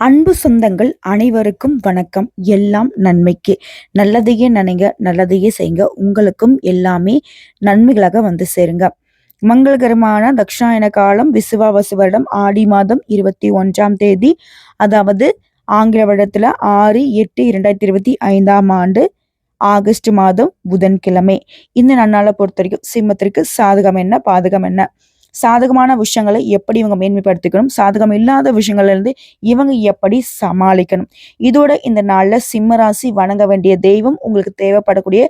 அன்பு சொந்தங்கள் அனைவருக்கும் வணக்கம். எல்லாம் நன்மைக்கு. நல்லதையே நினைங்க நல்லதையே செய்யுங்க. உங்களுக்கும் எல்லாமே நன்மைகளாக வந்து சேருங்க. மங்களகரமான தக்ஷாயன காலம் விசுவாவசு வருடம் ஆடி மாதம் இருபத்தி ஒன்றாம் தேதி அதாவது ஆங்கில வருடத்துல ஆறு எட்டு இரண்டாயிரத்தி இருபத்தி ஐந்தாம் ஆண்டு ஆகஸ்ட் மாதம் புதன்கிழமை. இந்த நன்னாளை பொறுத்த வரைக்கும் சிம்மத்திற்கு சாதகம் என்ன பாதகம் என்ன? சாதகமான விஷயங்களை எப்படி இவங்க மேன்மைப்படுத்திக்கணும் சாதகம் இல்லாத விஷயங்கள்லேருந்து இவங்க எப்படி சமாளிக்கணும். இதோட இந்த நாளில் சிம்மராசி வணங்க வேண்டிய தெய்வம் உங்களுக்கு தேவைப்படக்கூடிய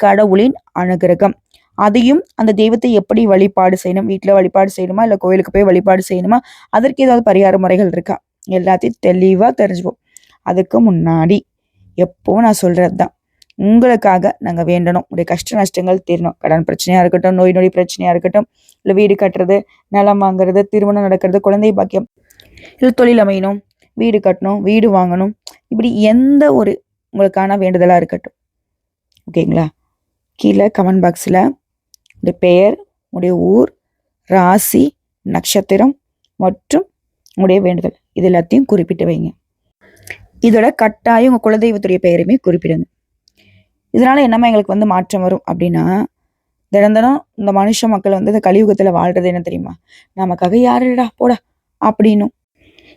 கடவுளின் அனுகிரகம். அதையும் அந்த தெய்வத்தை எப்படி வழிபாடு செய்யணும் வீட்டில் வழிபாடு செய்யணுமா இல்லை கோயிலுக்கு போய் வழிபாடு செய்யணுமா அதற்கு ஏதாவது பரிகார முறைகள் இருக்கா? எல்லாத்தையும் தெளிவாக தெரிஞ்சுப்போம். அதுக்கு முன்னாடி எப்போ நான் சொல்கிறது தான் உங்களுக்காக நாங்கள் வேண்டணும். உடைய கஷ்ட நஷ்டங்கள் தீரணும். கடன் பிரச்சனையாக இருக்கட்டும் நோய் நொடி பிரச்சனையாக இருக்கட்டும் இல்லை வீடு கட்டுறது நிலம் வாங்குறது திருமணம் நடக்கிறது குழந்தை பாக்கியம் இல்லை தொழில் அமையணும் வீடு கட்டணும் வீடு வாங்கணும். இப்படி எந்த ஒரு உங்களுக்கான வேண்டுதலாக இருக்கட்டும். ஓகேங்களா கீழே கமெண்ட் பாக்ஸில் உடைய பெயர் உடைய ஊர் ராசி நட்சத்திரம் மற்றும் உடைய வேண்டுதல். இது எல்லாத்தையும் குறிப்பிட்டு வைங்க. இதோட கட்டாயம் உங்கள் குலதெய்வத்துடைய பெயருமே குறிப்பிடுங்க. இதனால என்னம்மா எங்களுக்கு வந்து மாற்றம் வரும் அப்படின்னா தினம் தினம் இந்த மனுஷ மக்கள் வந்து இந்த கலியுகத்தில் வாழ்றது என்ன தெரியுமா? நமக்காக யாருடா? போடா அப்படின்னும்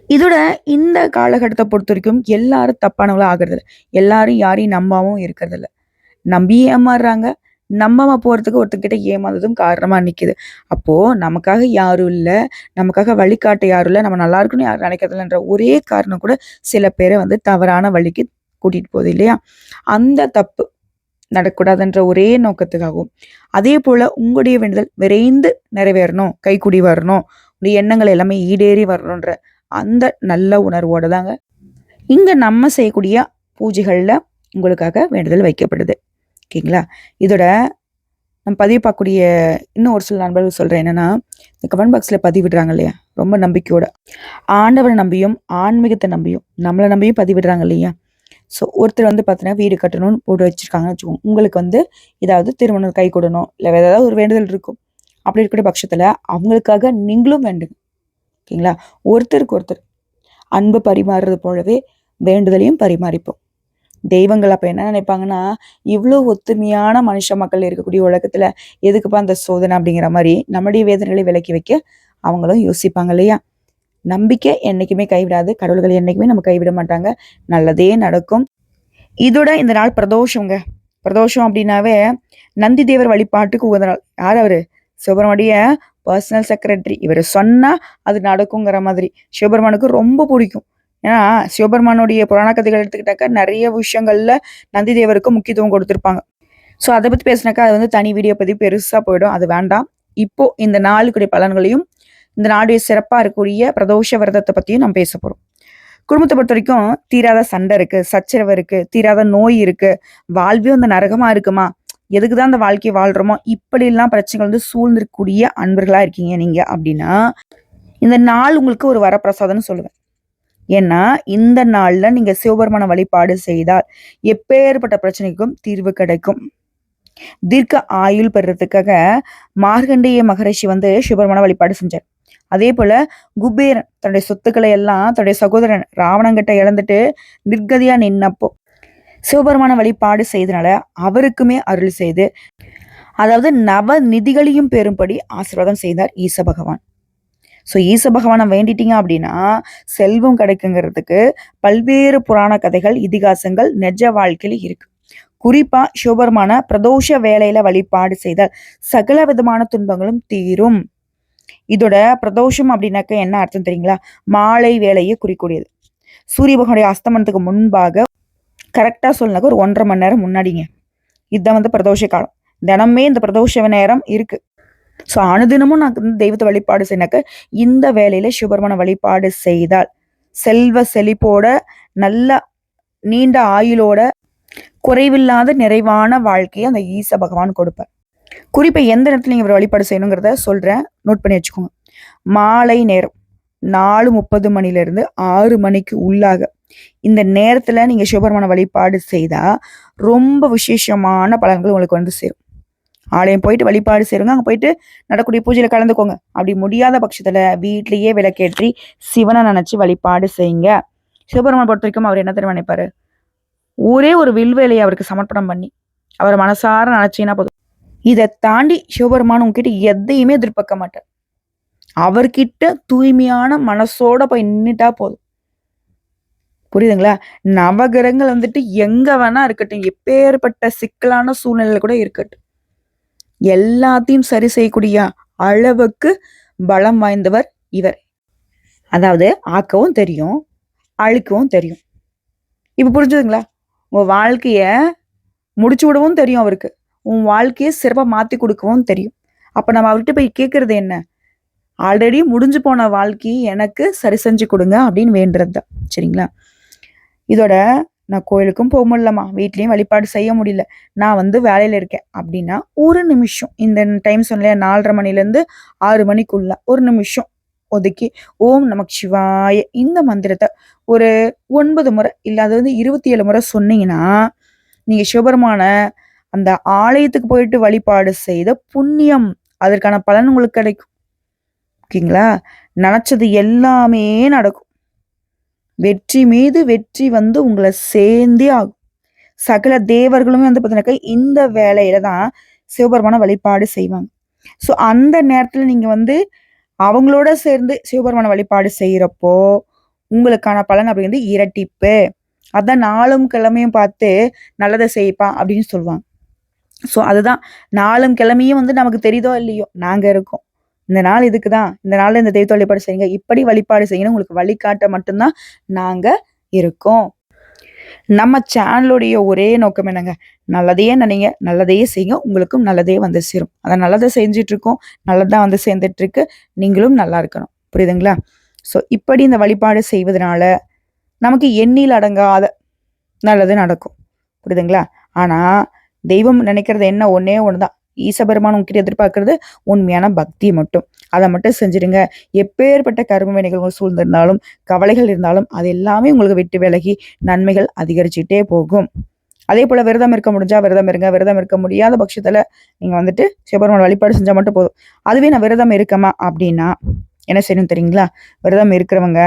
இதோட இந்த காலகட்டத்தை பொறுத்த வரைக்கும் எல்லாரும் தப்பானவங்களும் ஆகிறது எல்லாரும் யாரையும் நம்பாவும் இருக்கிறது இல்லை நம்பி ஏமாறுறாங்க. நம்பாம போகிறதுக்கு ஒருத்தர்கிட்ட ஏமாந்ததும் காரணமாக நிற்கிது அப்போது நமக்காக யாரும் இல்லை. நமக்காக வழிகாட்ட யாரும் இல்லை. நம்ம நல்லா இருக்குன்னு யாரும் நினைக்கிறதில்லன்ற ஒரே காரணம் கூட சில பேரை வந்து தவறான வழிக்கு கூட்டிகிட்டு போகுது இல்லையா? அந்த தப்பு நடக்கூடாதுன்ற ஒரே நோக்கத்துக்காகவும். அதே போல் உங்களுடைய வேண்டுதல் விரைந்து நிறைவேறணும் கைக்குடி வரணும் உடைய எண்ணங்கள் எல்லாமே ஈடேறி வரணுன்ற அந்த நல்ல உணர்வோடு தாங்க. இங்கே நம்ம செய்யக்கூடிய பூஜைகளில் உங்களுக்காக வேண்டுதல் வைக்கப்படுது. ஓகேங்களா? இதோட நம்ம பதிவு பார்க்கக்கூடிய இன்னும் ஒரு சில நண்பர்கள் சொல்கிறேன் என்னன்னா இந்த கமெண்ட் பாக்ஸில் பதிவிடுறாங்க இல்லையா? ரொம்ப நம்பிக்கையோட. ஆண்டவரை நம்பியும் ஆன்மீகத்தை நம்பியும் நம்மளை நம்பியும் பதிவிடுறாங்க இல்லையா? ஸோ ஒருத்தர் வந்து பார்த்தீங்கன்னா வீடு கட்டணும்னு போட்டு வச்சிருக்காங்கன்னு வச்சுக்கோங்க. உங்களுக்கு வந்து ஏதாவது திருமணம் கை கொடுணும் இல்லை வேறு ஏதாவது ஒரு வேண்டுதல் இருக்கும். அப்படி இருக்கிற பட்சத்தில் அவங்களுக்காக நீங்களும் வேண்டுங்க. ஓகேங்களா? ஒருத்தருக்கு ஒருத்தர் அன்பு பரிமாறுறது போலவே வேண்டுதலையும் பரிமாறிப்போம். தெய்வங்கள் அப்போ என்ன நினைப்பாங்கன்னா இவ்வளோ ஒத்துமையான மனுஷ மக்கள் இருக்கக்கூடிய உலகத்தில் எதுக்குப்பா அந்த சோதனை அப்படிங்கிற மாதிரி நம்முடைய வேதனைகளை விலக்கி வைக்க அவங்களும் யோசிப்பாங்க இல்லையா? நம்பிக்கை என்றைக்குமே கைவிடாது. கடவுள்கள் என்னைக்குமே நம்ம கைவிட மாட்டாங்க. நல்லதே நடக்கும். இதோட இந்த நாள் பிரதோஷங்க. பிரதோஷம் அப்படின்னாவே நந்தி தேவர் வழிபாட்டுக்கு உகந்த நாள். யார் அவரு? சுப்பிரமணிய பர்சனல் செக்ரட்டரி இவர் சொன்னா அது நடக்குங்கிற மாதிரி. சிவபெருமானுக்கு ரொம்ப பிடிக்கும். ஏன்னா சிவபெருமானுடைய புராண கதைகள் எடுத்துக்கிட்டாக்கா நிறைய விஷயங்கள்ல நந்தி தேவருக்கு முக்கியத்துவம் கொடுத்துருப்பாங்க. ஸோ அதை பத்தி பேசினாக்கா அது வந்து தனி வீடியோ பதிவு பெருசா போயிடும். அது வேண்டாம். இப்போ இந்த நாளுக்குடைய பலன்களையும் இந்த நாடு சிறப்பாக இருக்கக்கூடிய பிரதோஷ விரதத்தை பற்றியும் நம்ம பேச போகிறோம் குடும்பத்தை பொறுத்த வரைக்கும் தீராத சண்டை இருக்குது சச்சரவு இருக்குது தீராத நோய் இருக்குது வாழ்வே அந்த நரகமாக இருக்குமா? எதுக்கு தான் அந்த வாழ்க்கையை வாழ்கிறோமோ இப்படி எல்லாம் பிரச்சனைகள் வந்து சூழ்ந்திருக்கக்கூடிய அன்பர்களாக இருக்கீங்க நீங்கள் அப்படின்னா இந்த நாள் உங்களுக்கு ஒரு வரப்பிரசாதம்னு சொல்லுவேன். ஏன்னா இந்த நாளில் நீங்கள் சிவபெருமான வழிபாடு செய்தால் எப்பேற்பட்ட பிரச்சனைக்கும் தீர்வு கிடைக்கும். தீர்க்க ஆயுள் பெறுறதுக்காக மார்கண்டேய மகரிஷி வந்து சிவபெருமான வழிபாடு செஞ்சார். அதே போல குபேரன் தன்னுடைய சொத்துக்களை எல்லாம் தன்னுடைய சகோதரன் ராவணங்கிட்ட இழந்துட்டு நிர்கதியா நின்னப்போ சிவபெருமான வழிபாடு செய்தனால அவருக்குமே அருள் செய்து அதாவது நவ நிதிகளையும் பெறும்படி ஆசீர்வாதம் செய்தார் ஈச பகவான் ஸோ ஈச பகவானை வேண்டிட்டீங்க அப்படின்னா செல்வம் கிடைக்குங்கிறதுக்கு பல்வேறு புராண கதைகள் இதிகாசங்கள் நெஜ வாழ்க்கையில் இருக்கு. குறிப்பா சிவபெருமான பிரதோஷ வேலையில வழிபாடு செய்தால் சகல விதமான துன்பங்களும் தீரும். இதோட பிரதோஷம் அப்படின்னாக்க என்ன அர்த்தம் தெரியுங்களா? மாலை வேலையை குறிக்கூடியது சூரிய பகவானுடைய அஸ்தமனத்துக்கு முன்பாக கரெக்டா சொல்லனாக்க ஒரு ஒன்றரை மணி நேரம் முன்னாடிங்க. இதுதான் வந்து பிரதோஷ காலம். தினமே இந்த பிரதோஷ நேரம் இருக்கு. ஸோ அனுதினமும் நான் தெய்வத்தை வழிபாடு செய்யினாக்க இந்த வேலையில சுபர்மன வழிபாடு செய்தால் செல்வ செழிப்போட நல்ல நீண்ட ஆயுளோட குறைவில்லாத நிறைவான வாழ்க்கையை அந்த ஈச பகவான் கொடுப்பார். குறிப்பை எந்த நேரத்தில் நீங்கள் இவர் வழிபாடு செய்யணுங்கிறத சொல்கிறேன் நோட் பண்ணி வச்சுக்கோங்க. மாலை நேரம் நாலு முப்பது மணிலேருந்து ஆறு மணிக்கு உள்ளாக. இந்த நேரத்தில் நீங்கள் சிவபெருமான வழிபாடு செய்தால் ரொம்ப விசேஷமான பலன்கள் உங்களுக்கு வந்து சேரும். ஆலயம் போயிட்டு வழிபாடு செய்யுங்க அங்கே போயிட்டு நடக்கூடிய பூஜையில் கலந்துக்கோங்க. அப்படி முடியாத பட்சத்தில் வீட்லேயே விளக்கேற்றி சிவனை நினச்சி வழிபாடு செய்யுங்க. சிவபெருமான் பொறுத்த வரைக்கும் அவர் என்ன தெரியுமா நினைப்பாரு? ஒரே ஒரு வில்வேலையை அவருக்கு சமர்ப்பணம் பண்ணி அவரை மனசார நினைச்சீங்கன்னா போதும். இதை தாண்டி சிவபெருமான் உங்ககிட்ட எதையுமே எதிர்பார்க்க மாட்டார். அவர்கிட்ட தூய்மையான மனசோட போய் நின்றுட்டா போதும். புரியுதுங்களா? நவகிரகங்கள் வந்துட்டு எங்க வேணா இருக்கட்டும் எப்பேற்பட்ட சிக்கலான சூழ்நிலையில கூட இருக்கட்டும். எல்லாத்தையும் சரி செய்யக்கூடிய அளவுக்கு பலம் வாய்ந்தவர் இவர். அதாவது ஆக்கவும் தெரியும் அழுக்கவும் தெரியும். இப்போ புரிஞ்சுதுங்களா? உங்க வாழ்க்கைய முடிச்சு விடவும் தெரியும் அவருக்கு. உன் வாழ்க்கையை சிறப்பாக மாற்றி கொடுக்கவும் தெரியும். அப்போ நம்ம அவர்கிட்ட போய் கேட்குறது என்ன? ஆல்ரெடி முடிஞ்சு போன வாழ்க்கையை எனக்கு சரி செஞ்சு கொடுங்க அப்படின்னு வேண்டுறது தான். சரிங்களா? இதோட நான் கோயிலுக்கும் போக முடியலம்மா. வீட்லேயும் வழிபாடு செய்ய முடியல. நான் வந்து வேலையில் இருக்கேன். அப்படின்னா ஒரு நிமிஷம். இந்த டைம் சொன்னலையா நாலரை மணிலேருந்து ஆறு மணிக்குள்ள ஒரு நிமிஷம் ஒதுக்கி ஓம் நமக் சிவாய. இந்த மந்திரத்தை ஒரு ஒன்பது முறை இல்லை அது வந்து இருபத்தி ஏழு முறை சொன்னீங்கன்னா நீங்கள் சிவபெருமான அந்த ஆலயத்துக்கு போயிட்டு வழிபாடு செய்த புண்ணியம். அதற்கான பலன் உங்களுக்கு கிடைக்கும். ஓகேங்களா? நினச்சது எல்லாமே நடக்கும். வெற்றி மீது வெற்றி வந்து உங்களை சேர்ந்தே ஆகும். சகல தேவர்களுமே வந்து பார்த்தீங்கன்னாக்கா இந்த வேலையில தான் சிவபெருமான வழிபாடு செய்வாங்க. ஸோ அந்த நேரத்தில் நீங்கள் வந்து அவங்களோட சேர்ந்து சிவபெருமான வழிபாடு செய்கிறப்போ உங்களுக்கான பலன் அப்படிங்கிறது இரட்டிப்பு. அதான் நாளும் கிழமையும் பார்த்து நல்லதை செய்ப்பா அப்படின்னு சொல்லுவாங்க. ஸோ அதுதான். நாளும் கிழமையும் வந்து நமக்கு தெரியுதோ இல்லையோ நாங்கள் இருக்கோம். இந்த நாள் இதுக்கு தான் இந்த நாளில் இந்த தெய்வத்தை வழிபாடு செய்யுங்க. இப்படி வழிபாடு செய்யணும். உங்களுக்கு வழிகாட்ட மட்டும்தான் நாங்கள் இருக்கோம். நம்ம சேனலுடைய ஒரே நோக்கம் என்னங்க? நல்லதையே நினைங்க. நல்லதையே செய்யுங்க. உங்களுக்கும் நல்லதே வந்து சேரும். அதை நல்லதை செஞ்சுட்டு இருக்கோம் நல்லதான் வந்து சேர்ந்துட்டு இருக்கு நீங்களும் நல்லா இருக்கணும். புரியுதுங்களா? ஸோ இப்படி இந்த வழிபாடு செய்வதனால நமக்கு எண்ணில் அடங்காத நல்லது நடக்கும். புரியுதுங்களா? ஆனால் தெய்வம் நினைக்கிறது என்ன? ஒன்னே ஒண்ணுதான். ஈசபெருமான் உங்ககிட்ட எதிர்பார்க்கறது உண்மையான பக்தி மட்டும். அதை மட்டும் செஞ்சிருங்க. எப்பேற்பட்ட கரும வினைகள் உங்களுக்கு சூழ்ந்திருந்தாலும் கவலைகள் இருந்தாலும் அது எல்லாமே உங்களுக்கு விட்டு விலகி நன்மைகள் அதிகரிச்சுட்டே போகும். அதே போல விரதம் இருக்க முடிஞ்சா விரதம் இருங்க. விரதம் இருக்க முடியாத பட்சத்துல நீங்க வந்துட்டு சிவபெருமான் வழிபாடு செஞ்சா மட்டும் போதும். அதுவே நான் விரதம் இருக்கமா அப்படின்னா என்ன செய்யணும் தெரியுங்களா? விரதம் இருக்கிறவங்க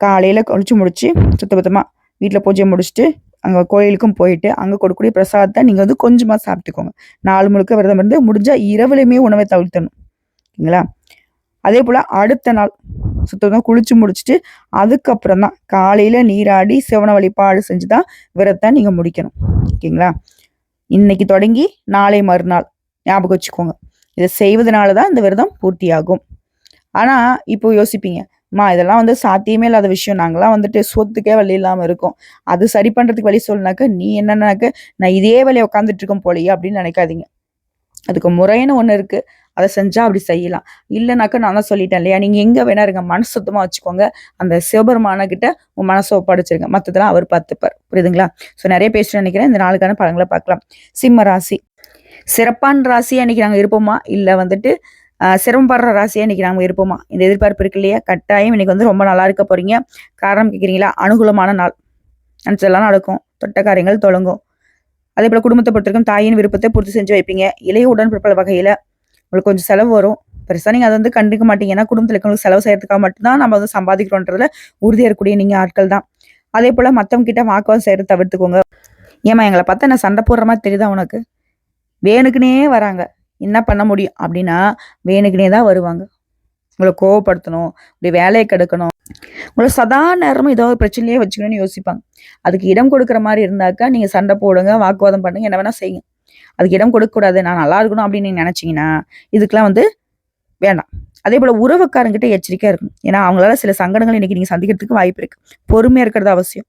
காலையில கழிச்சு முடிச்சு சுத்தபத்தமா வீட்டில் பூஜை முடிச்சுட்டு அங்கே கோயிலுக்கும் போயிட்டு அங்கே கொடுக்கக்கூடிய பிரசாதத்தை நீங்கள் வந்து கொஞ்சமாக சாப்பிட்டுக்கோங்க. நாலு முழுக்க விரதம் இருந்து முடிஞ்சால் இரவுலையுமே உணவை தவிர்த்தணும். ஓகேங்களா அதே போல் அடுத்த நாள் சுத்தமாக குளிச்சு முடிச்சுட்டு அதுக்கப்புறம் தான் காலையில் நீராடி சிவன வழிபாடு செஞ்சு தான் விரதத்தை நீங்கள் முடிக்கணும். ஓகேங்களா? இன்னைக்கு தொடங்கி நாளை மறுநாள் ஞாபகம் வச்சுக்கோங்க. இதை செய்வதனால தான் இந்த விரதம் பூர்த்தியாகும். ஆனால் இப்போ யோசிப்பீங்க மா இதெல்லாம் வந்து சாத்தியமே இல்லாத விஷயம். நாங்களாம் வந்துட்டு சொத்துக்கே வழி இல்லாமல் இருக்கோம். அது சரி பண்ணுறதுக்கு வழி சொல்லினாக்க நீ என்னன்னாக்க நான் இதே வழியை உட்காந்துட்டு இருக்கோம் போலயே அப்படின்னு நினைக்காதீங்க. அதுக்கு முறைன்னு ஒன்று இருக்குது அதை செஞ்சால் அப்படி செய்யலாம். இல்லைனாக்கா நான் தான் சொல்லிட்டேன் இல்லையா? நீங்கள் எங்கே வேணா இருங்க. மனசு சுத்தமாக வச்சுக்கோங்க. அந்த சிவபெருமானக்கிட்ட உன் மனசை ஒப்படைச்சிருங்க. மற்றதெல்லாம் அவர் பார்த்துப்பார். புரியுதுங்களா? ஸோ நிறைய பேசுறேன் நினைக்கிறேன். இந்த நாளுக்கான பழங்களை பார்க்கலாம். சிம்ம ராசி. சிறப்பான ராசி அன்னைக்கு நாங்கள் இருப்போமா? இல்லை வந்துட்டு சிரமப்படுற ராசியாக இன்னைக்கு நாங்கள் இருப்போமா? இந்த எதிர்பார்ப்பு இருக்கு இல்லையா? கட்டாயம் இன்னைக்கு வந்து ரொம்ப நல்லா இருக்க போறீங்க. காரணம் கேட்குறீங்களா அனுகூலமான நாள். நினச்சதெல்லாம் நடக்கும். தொட்ட காரியங்கள் தொடங்கும். அதே போல் குடும்பத்தை பொறுத்தவரைக்கும் தாயின் விருப்பத்தை பூர்த்தி செஞ்சு வைப்பீங்க. இளைய உடன்பிறப்பல் வகையில் உங்களுக்கு கொஞ்சம் செலவு வரும். பெருசாக நீங்கள் அதை வந்து கண்டுக்க மாட்டீங்க. ஏன்னா குடும்பத்தில் இருக்கவங்களுக்கு செலவு செய்யறதுக்காக மட்டும்தான் நம்ம வந்து சம்பாதிக்கிறோன்றதுல உறுதியாக இருக்கக்கூடிய நீங்கள் ஆட்கள் தான். அதே போல் மற்றவங்கிட்ட வாக்குவாதம் செய்கிறத தவிர்த்துக்கோங்க. ஏமா எங்களை பார்த்தா நான் சண்டை போடுற மாதிரி தெரியுதா உனக்கு? வேணுக்குனே வராங்க. என்ன பண்ண முடியும்? அப்படின்னா வேணுக்குனே தான் வருவாங்க. உங்களை கோவப்படுத்தணும் இப்படி வேலையை கெடுக்கணும். உங்களை சதா நேரமும் ஏதோ ஒரு பிரச்சனையே வச்சுக்கணும்னு யோசிப்பாங்க. அதுக்கு இடம் கொடுக்குற மாதிரி இருந்தாக்கா நீங்கள் சண்டை போடுங்க வாக்குவாதம் பண்ணுங்க என்ன வேணால் செய்யுங்க. அதுக்கு இடம் கொடுக்கக்கூடாது நான் நல்லா இருக்கணும் அப்படின்னு நீங்கள் நினச்சிங்கன்னா இதுக்கெலாம் வந்து வேண்டாம். அதே போல் உறவுக்காரங்கிட்ட எச்சரிக்கையாக இருக்கணும். ஏன்னா அவங்களால சில சங்கடங்கள் இன்றைக்கி நீங்கள் சந்திக்கிறதுக்கு வாய்ப்பு இருக்குது பொறுமையாக இருக்கிறது அவசியம்.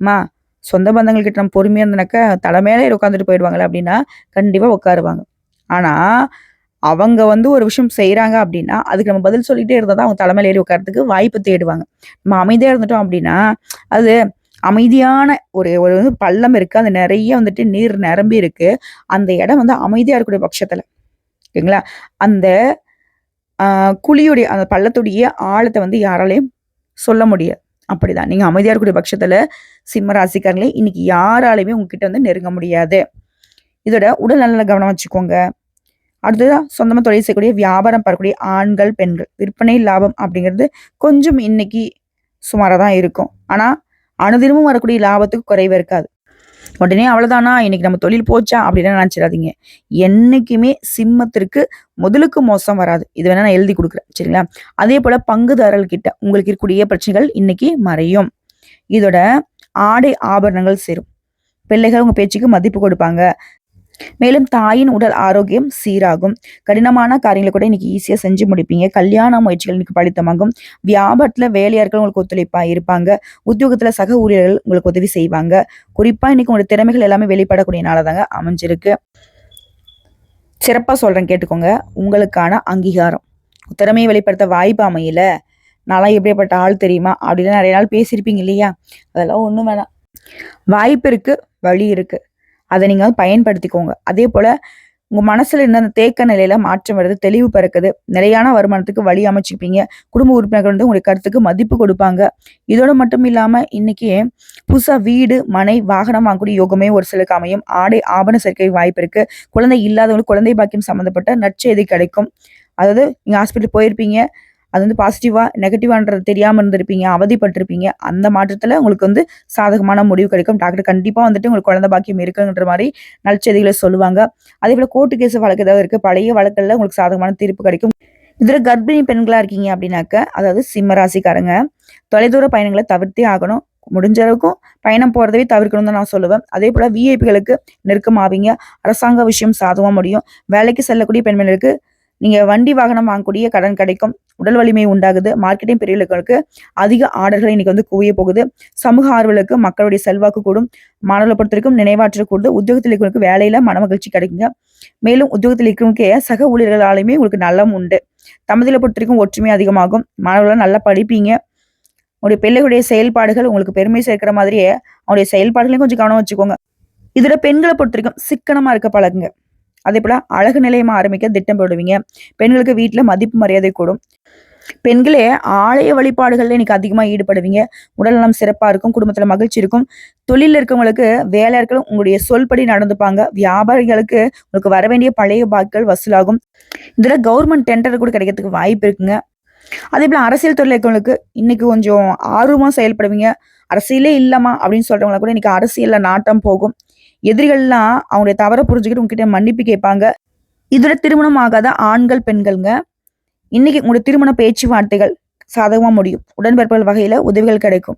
மா சொந்த பந்தங்கள்கிட்ட நம்ம பொறுமையாக இருந்தனாக்கா தலைமையில உட்காந்துட்டு போயிடுவாங்களே அப்படின்னா கண்டிப்பாக உட்காருவாங்க. ஆனால் அவங்க வந்து ஒரு விஷயம் செய்கிறாங்க அப்படின்னா அதுக்கு நம்ம பதில் சொல்லிகிட்டே இருந்தால் தான் அவங்க தலைமையில் ஏறி உட்காரத்துக்கு வாய்ப்பு தேடுவாங்க. நம்ம அமைதியாக இருந்துட்டோம் அப்படின்னா அது அமைதியான ஒரு ஒரு வந்து பள்ளம் இருக்குது அது நிறைய வந்துட்டு நீர் நிரம்பி இருக்கு. அந்த இடம் வந்து அமைதியாக இருக்கக்கூடிய பட்சத்தில். ஓகேங்களா? அந்த குழியுடைய அந்த பள்ளத்துடைய ஆழத்தை வந்து யாராலையும் சொல்ல முடியாது. அப்படிதான். நீங்கள் அமைதியாக இருக்கக்கூடிய பட்சத்தில் சிம்ம ராசிக்காரங்களே இன்னைக்கு யாராலையுமே உங்ககிட்ட வந்து நெருங்க முடியாது. இதோட உடல் நல்ல கவனம் வச்சுக்கோங்க. அடுத்ததா சொந்தமாக தொழில் செய்யக்கூடிய வியாபாரம் பார்க்கக்கூடிய ஆண்கள் பெண்கள். விற்பனை லாபம் அப்படிங்கிறது கொஞ்சம் இன்னைக்கு சுமாராக தான் இருக்கும். ஆனால் அனுதினமும் வரக்கூடிய லாபத்துக்கு குறைவே இருக்காது. உடனே அவ்வளோதானா இன்னைக்கு நம்ம தொழில் போச்சா? அப்படின்னு நினச்சிடாதீங்க. என்னைக்குமே சிம்மத்திற்கு முதலுக்கு மோசம் வராது. இது வேணா நான் எழுதி கொடுக்குறேன். சரிங்களா? அதே போல் பங்குதாரர்கிட்ட உங்களுக்கு இருக்கக்கூடிய பிரச்சனைகள் இன்னைக்கு மறையும். இதோட ஆடை ஆபரணங்கள் சேரும். பிள்ளைகள் உங்கள் பேச்சுக்கு மதிப்பு கொடுப்பாங்க. மேலும் தாயின் உடல் ஆரோக்கியம் சீராகும். கடினமான காரியங்களை கூட இன்னைக்கு ஈஸியா செஞ்சு முடிப்பீங்க. கல்யாண முயற்சிகள் இன்னைக்கு பலித்தமாகும் வியாபாரத்துல வேலையாட்கள் உங்களுக்கு ஒத்துழைப்பா இருப்பாங்க. உத்தியோகத்துல சக ஊழியர்கள் உங்களுக்கு உதவி செய்வாங்க. குறிப்பா இன்னைக்கு உங்களுடைய திறமைகள் எல்லாமே வெளிப்படக்கூடிய நாளதாங்க அமைஞ்சிருக்கு. சிறப்பா சொல்றேன் கேட்டுக்கோங்க. உங்களுக்கான அங்கீகாரம். திறமையை வெளிப்படுத்த வாய்ப்பு அமையல. நான்லாம் எப்படிப்பட்ட ஆள் தெரியுமா? அப்படின்னு நிறைய நாள் பேசியிருப்பீங்க இல்லையா? அதெல்லாம் ஒன்றும் வேணாம். வாய்ப்பு இருக்கு வழி இருக்கு. அதை நீங்கள் வந்து பயன்படுத்திக்கோங்க. அதே போல் உங்கள் மனசில் இருந்த அந்த தேக்க நிலையில் மாற்றம் வருது தெளிவு பிறக்குது நிலையான வருமானத்துக்கு வழி அமைச்சிப்பீங்க. குடும்ப உறுப்பினர்கள் வந்து உங்களுடைய கருத்துக்கு மதிப்பு கொடுப்பாங்க. இதோடு மட்டும் இல்லாமல் இன்னைக்கு புதுசாக வீடு மனை வாகனம் வாங்கக்கூடிய யோகமே ஒரு சிலருக்கு அமையும். ஆடை ஆபண சேர்க்கை வாய்ப்பு இருக்குது குழந்தை இல்லாதவங்களுக்கு குழந்தை பாக்கியம் சம்மந்தப்பட்ட நற்செய்தி கிடைக்கும். அதாவது நீங்கள் ஹாஸ்பிட்டல் போயிருப்பீங்க. அது வந்து பாசிட்டிவா நெகட்டிவான்றது தெரியாமல் இருந்திருப்பீங்க அவதிப்பட்டிருப்பீங்க அந்த மாற்றத்தில் உங்களுக்கு வந்து சாதகமான முடிவு கிடைக்கும். டாக்டர் கண்டிப்பாக வந்துட்டு உங்களுக்கு குழந்தை பாக்கியம் இருக்குன்ற மாதிரி நல்செய்திகளை சொல்லுவாங்க. அதே போல கோர்ட்டு கேஸ் வழக்கு ஏதாவது இருக்கு பழைய வழக்கில் உங்களுக்கு சாதகமான தீர்ப்பு கிடைக்கும். இதில் கர்ப்பிணி பெண்களாக இருக்கீங்க அப்படின்னாக்க அதாவது சிம்ம ராசிக்காரங்க தொலைதூர பயணங்களை தவிர்த்தே ஆகணும். முடிஞ்ச அளவுக்கும் பயணம் போறதவே தவிர்க்கணும் தான் நான் சொல்லுவேன். அதே போல விஐபிகளுக்கு நெருக்கமாவீங்க. அரசாங்க விஷயம் சாதமாக முடியும். வேலைக்கு செல்லக்கூடிய பெண்மணிகளுக்கு நீங்க வண்டி வாகனம் வாங்கக்கூடிய கடன் கிடைக்கும். உடல் வலிமை உண்டாகுது. மார்க்கெட்டிங் பிரிவுகளுக்கு அதிக ஆர்டர்கள் இன்னைக்கு வந்து குவிய போகுது. சமூக ஆர்வலுக்கு மக்களுடைய செல்வாக்கு கூடும். மாணவர்களை பொறுத்த வரைக்கும் நினைவாற்ற கூடுது. உத்தியோகத்தில் இருக்கிறவங்களுக்கு வேலையில மன மகிழ்ச்சி கிடைக்குங்க. மேலும் உத்தியோகத்தில் இருக்கிறவங்க சக ஊழியர்களாலுமே உங்களுக்கு நலம் உண்டு. தமதில பொறுத்த வரைக்கும் ஒற்றுமை அதிகமாகும். மாணவர்களை நல்லா படிப்பீங்க. உங்களுடைய பிள்ளைகளுடைய செயல்பாடுகள் உங்களுக்கு பெருமை சேர்க்கிற மாதிரியே அவனுடைய செயல்பாடுகளையும் கொஞ்சம் கவனம் வச்சுக்கோங்க. இதுல பெண்களை பொறுத்த வரைக்கும் சிக்கனமா இருக்க பழகுங்க. அதே போல அழகு நிலையமா ஆரம்பிக்க திட்டம் போடுவீங்க பெண்களுக்கு வீட்டுல மதிப்பு மரியாதை கூடும். பெண்களே ஆலய வழிபாடுகள்ல இன்னைக்கு அதிகமா ஈடுபடுவீங்க. உடல்நலம் சிறப்பா இருக்கும் குடும்பத்துல மகிழ்ச்சி இருக்கும். தொழிலில் இருக்கவங்களுக்கு வேலையாட்களும் உங்களுடைய சொல்படி நடந்துப்பாங்க. வியாபாரிகளுக்கு உங்களுக்கு வர வேண்டிய பழைய பாக்கள் வசூலாகும். இதுல கவர்மெண்ட் டெண்டர் கூட கிடைக்கிறதுக்கு வாய்ப்பு இருக்குங்க. அதே போல அரசியல் துறையில இருக்கவங்களுக்கு இன்னைக்கு கொஞ்சம் ஆர்வமா செயல்படுவீங்க. அரசியலே இல்லமா அப்படின்னு சொல்றவங்கள கூட இன்னைக்கு அரசியல்ல நாட்டம் போகும். எதிரிகள்லாம் அவங்களுடைய தவறை புரிஞ்சுக்கிட்டு உங்ககிட்ட மன்னிப்பு கேட்பாங்க. இதுல திருமணம் ஆகாத ஆண்கள் பெண்கள்ங்க. இன்னைக்கு உங்களுடைய திருமண பேச்சுவார்த்தைகள் சாதகமா முடியும். உடன்பிறப்புகள் வகையில உதவிகள் கிடைக்கும்.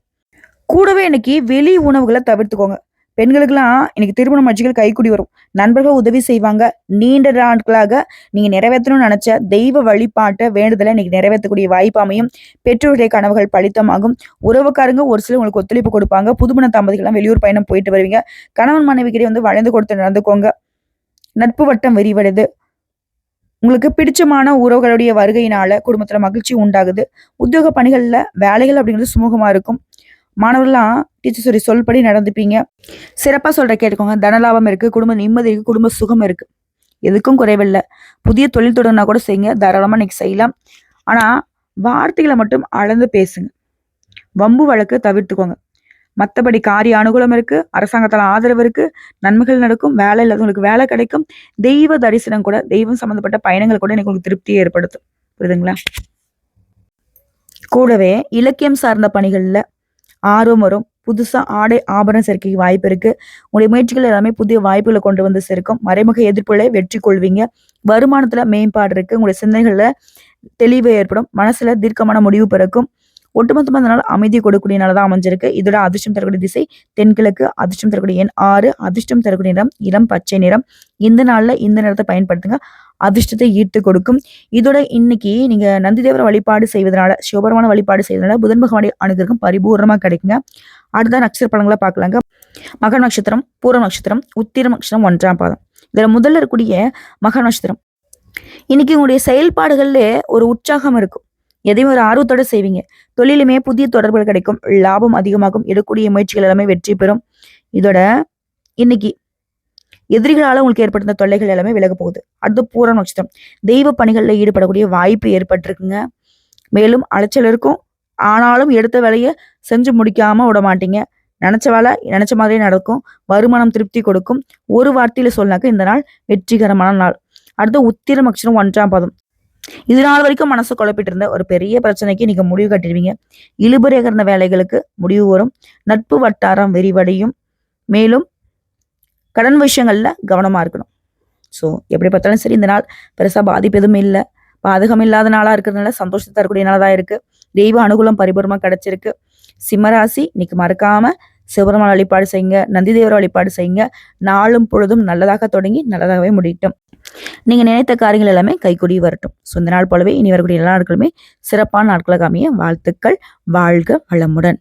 கூடவே இன்னைக்கு வெளி உணவுகளை தவிர்த்துக்கோங்க. பெண்களுக்கெல்லாம் இன்னைக்கு திருமணம் மட்சிகள் கைக்குடி வரும். நண்பர்கள் உதவி செய்வாங்க. நீண்ட நாட்களாக நீங்க நிறைவேற்றணும்னு நினைச்ச தெய்வ வழிபாட்டை வேண்டுதலை இன்னைக்கு நிறைவேற்றக்கூடிய வாய்ப்பு அமையும். பெற்றோருடைய கனவுகள் பலித்தமாகும். உறவுக்காரங்க ஒரு சிலர் உங்களுக்கு ஒத்துழைப்பு கொடுப்பாங்க. புதுமண தம்பதிகள்லாம் வெளியூர் பயணம் போயிட்டு வருவீங்க. கணவன் மனைவிக்கிட்டே வந்து வளைந்து கொடுத்து நடந்துக்கோங்க. நட்பு வட்டம் விரிவடைது. உங்களுக்கு பிடிச்சமான உறவுகளுடைய வருகையினால குடும்பத்துல மகிழ்ச்சி உண்டாகுது. உத்தியோக பணிகள்ல வேலைகள் அப்படிங்கிறது சுமூகமா இருக்கும். மாணவர்கள்லாம் டீச்சர் சொல்லி சொல்படி நடந்துப்பீங்க. சிறப்பாக சொல்கிற கேட்டுக்கோங்க. தனலாபம் இருக்குது குடும்ப நிம்மதி இருக்குது குடும்ப சுகம் இருக்குது எதுக்கும் குறைவில்லை. புதிய தொழில் தொடங்கினா கூட செய்யுங்க. தாராளமாக இன்னைக்கு செய்யலாம். ஆனால் வார்த்தைகளை மட்டும் அளந்து பேசுங்க. வம்பு வழக்கு தவிர்த்துக்கோங்க. மற்றபடி காரிய அனுகூலம் இருக்கு அரசாங்கத்தால் ஆதரவு இருக்கு நன்மைகள் நடக்கும் வேலை இல்லாதவங்களுக்கு வேலை கிடைக்கும். தெய்வ தரிசனம் கூட தெய்வம் சம்மந்தப்பட்ட பயணங்கள் கூட எனக்கு உங்களுக்கு திருப்தியை ஏற்படுத்தும். புரியுதுங்களா? கூடவே இலக்கியம் சார்ந்த பணிகளில் ஆர்வம் வரும். புதுசாக ஆடை ஆபரண சேர்க்கைக்கு வாய்ப்பு இருக்குது உங்களுடைய முயற்சிகள் எல்லாமே புதிய வாய்ப்புகளை கொண்டு வந்து சேர்க்கும். மறைமுக எதிர்ப்புகளை வெற்றி கொள்வீங்க. வருமானத்தில் மேம்பாடு இருக்குது உங்களுடைய சிந்தனைகளில் தெளிவு ஏற்படும். மனசில் தீர்க்கமான முடிவு பிறக்கும். ஒட்டுமொத்தமா அதனால் அமைதி கொடுக்கக்கூடிய நாளாக தான் அமைஞ்சிருக்கு. இதோட அதிர்ஷ்டம் தரக்கூடிய திசை தென்கிழக்கு அதிர்ஷ்டம் தரக்கூடிய எண் ஆறு அதிர்ஷ்டம் தரக்கூடிய நிறம் இளம் பச்சை நிறம். இந்த நாள்ல இந்த நிறத்தை பயன்படுத்துங்க. அதிர்ஷ்டத்தை ஈர்த்து கொடுக்கும். இதோட இன்னைக்கு நீங்க நந்திதேவர வழிபாடு செய்வதனால சிவபெருமான வழிபாடு செய்வதனால புதன் பகவானுடைய அனுகிரகம் பரிபூர்ணமா கிடைக்குங்க. அடுத்த நட்சத்திர பழங்களை பார்க்கலாங்க. மகர நட்சத்திரம் பூர நட்சத்திரம் உத்திர நட்சத்திரம் ஒன்றாம் பாதம். இதுல முதல்ல இருக்கக்கூடிய மகர நட்சத்திரம். இன்னைக்கு உங்களுடைய செயல்பாடுகள்ல ஒரு உற்சாகம் இருக்கும். எதையும் ஒரு ஆர்வத்தோட செய்வீங்க. தொழிலுமே புதிய தொடர்புகள் கிடைக்கும். லாபம் அதிகமாகும். எடுக்கூடிய முயற்சிகள் எல்லாமே வெற்றி பெறும். இதோட இன்னைக்கு எதிரிகளால் உங்களுக்கு ஏற்பட்டிருந்த தொல்லைகள் எல்லாமே விலக போகுது. அடுத்து பூர நட்சத்திரம். தெய்வ பணிகளில் ஈடுபடக்கூடிய வாய்ப்பு ஏற்பட்டிருக்குங்க. மேலும் அலைச்சல் இருக்கும். ஆனாலும் எடுத்த வேலையை செஞ்சு முடிக்காம விட மாட்டீங்க. நினைச்ச வேலை நினைச்ச மாதிரியே நடக்கும். வருமானம் திருப்தி கொடுக்கும். ஒரு வார்த்தையில சொன்னாக்க இந்த நாள் வெற்றிகரமான நாள். அடுத்து உத்திரம் அக்ஷரம் ஒன்றாம் பாதம். இது நாள் வரைக்கும் மனசு குழப்பிட்டு இருந்த ஒரு பெரிய பிரச்சனைக்கு நீங்க முடிவு கட்டிடுவீங்க. இழுபறியாக இருந்த வேலைகளுக்கு முடிவு வரும். நட்பு வட்டாரம் விரிவடையும். மேலும் கடன் விஷயங்கள்ல கவனமா இருக்கணும். ஸோ எப்படி பார்த்தாலும் சரி இந்த நாள் பெருசா பாதிப்பு எதுவும் இல்லை. பாதகம் இல்லாத நாளா இருக்கிறதுனால சந்தோஷத்தை தரக்கூடிய நாளாக இருக்கு. தெய்வ அனுகூலம் பரிபூர்ணமா கிடைச்சிருக்கு. சிம்மராசி இன்னைக்கு மறக்காம சிவபெருமான் வழிபாடு செய்யுங்க. நந்திதேவர் வழிபாடு செய்யுங்க. நாளும் பொழுதும் நல்லதாக தொடங்கி நல்லதாகவே முடியட்டும். நீங்க நினைத்த காரியங்கள் எல்லாமே கைகூடி வரட்டும். ஸோ இந்த நாள் போலவே இனி வரக்கூடிய எல்லா நாட்களுமே சிறப்பான நாட்களாக அமைய வாழ்த்துக்கள். வாழ்க வளமுடன்.